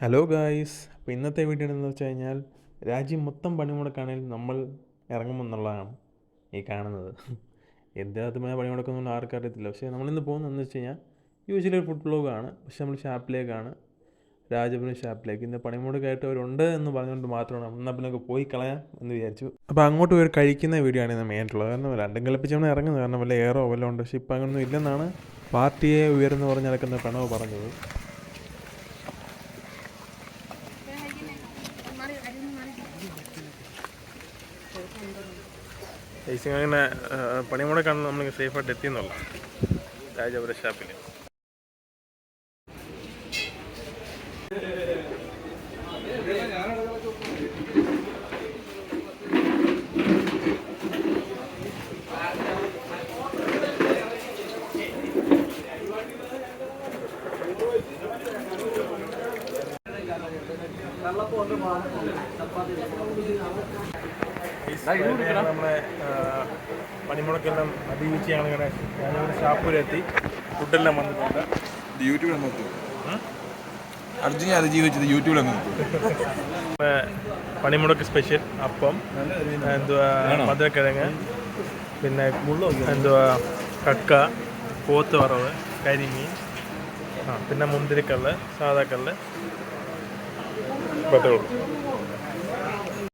Hello guys അപ്പോൾ ഇന്നത്തെ video എന്ന് വെച്ച് കഴിഞ്ഞാൽ രാജ്യം മൊത്തം പണിമുടക്കാണെങ്കിൽ നമ്മൾ ഇറങ്ങുമെന്നുള്ളതാണ് ഈ കാണുന്നത്. എന്തിനകത്തുമായ പണിമുടക്കൊന്നും ആർക്കും അറിയത്തില്ല പക്ഷേ നമ്മളിന്ന് പോകുന്നതെന്ന് വെച്ച് കഴിഞ്ഞാൽ യൂഷ്വലി ഒരു ഫുഡ് ബ്ലോഗാണ് പക്ഷെ നമ്മൾ ഷാപ്പിലേക്കാണ്. രാജപുരം ഷാപ്പിലേക്ക്. ഇന്ന് പണിമുടക്കായിട്ട് അവരുണ്ട് എന്ന് പറഞ്ഞുകൊണ്ട് മാത്രമാണ്. എന്നാൽ പിന്നെ പോയി കളയാം എന്ന് വിചാരിച്ചു. അപ്പോൾ അങ്ങോട്ട് പോയി കഴിക്കുന്ന വീഡിയോ ആണ് ഇന്ന് മെയിനായിട്ടുള്ളത് കാരണം രണ്ടും കളിപ്പിച്ച് നമ്മൾ ഇറങ്ങുന്നത്. കാരണം വല്ല എയറോ വല്ലതും ഉണ്ട്. പക്ഷേ ഇപ്പം അങ്ങനൊന്നും ഇല്ലെന്നാണ് പാർട്ടിയെ ഉയർന്നു പറഞ്ഞ് നടക്കുന്ന പ്രണവ് പറഞ്ഞത്. അങ്ങനെ പണിമുടക്കാണ് നമ്മൾ സേഫായിട്ട് എത്തിയെന്നുള്ള രാജപുര ഷാപ്പിൽ നമ്മളെ പണിമുടക്കെല്ലാം അതിജീവിച്ച് ഇങ്ങനെ ഞാനിവിടെ ഷാപ്പിലെത്തി. ഫുഡെല്ലാം വന്നിട്ടുണ്ട് യൂട്യൂബിൽ നോക്കി അർജുനെ അതിജീവിച്ചത് യൂട്യൂബിൽ നോക്കൂ നമ്മളെ പണിമുടക്ക് സ്പെഷ്യൽ അപ്പം എന്തുവാ മധുരക്കിഴങ്ങ് പിന്നെ എന്തുവാ കക്ക പോത്ത് വറവ് കരിമീൻ ആ പിന്നെ മുന്തിരിക്കൾ സാധാക്കൾ ഇപ്പോഴത്തെ ഉള്ളൂ.